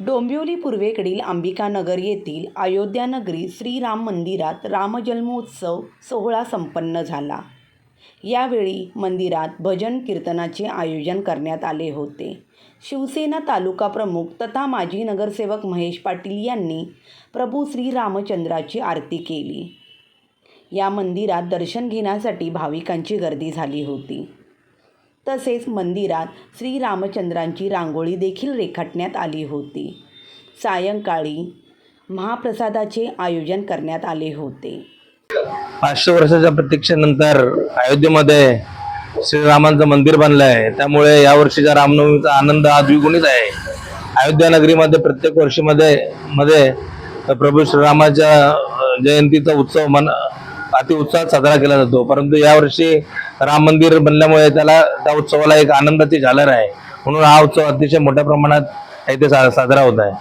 डोंबिवली पूर्वेकडील अंबिकानगर येथील अयोध्यानगरी श्रीराम मंदिरात रामजन्मोत्सव सोहळा संपन्न झाला. यावेळी मंदिरात भजन कीर्तनाचे आयोजन करण्यात आले होते. शिवसेना तालुका प्रमुख तथा माजी नगरसेवक महेश पाटील यांनी प्रभू श्रीरामचंद्राची आरती केली. या मंदिरात दर्शन घेण्यासाठी भाविकांची गर्दी झाली होती. तसेच मंदिरात श्रीरामचंद्रांची रांगोळी देखील रेखाटण्यात आली होती. सायंकाळी महाप्रसादाचे आयोजन करण्यात आले होते. पाचशे वर्षाच्या प्रतीक्षेनंतर अयोध्येमध्ये श्रीरामांचं मंदिर बनलं आहे त्यामुळे या वर्षीच्या रामनवमीचा आनंद आज द्विगुणित आहे. अयोध्या नगरीमध्ये प्रत्येक वर्षीमध्ये मध्ये प्रभू श्रीरामाच्या जयंतीचा उत्सव मन अति उत्साहात साजरा केला जातो. परंतु यावर्षी राम मंदिर बनल्यामुळे त्याला त्या उत्सवाला एक आनंदाची झालर आहे. म्हणून हा उत्सव अतिशय मोठ्या प्रमाणात इथे सा साजरा होत आहे.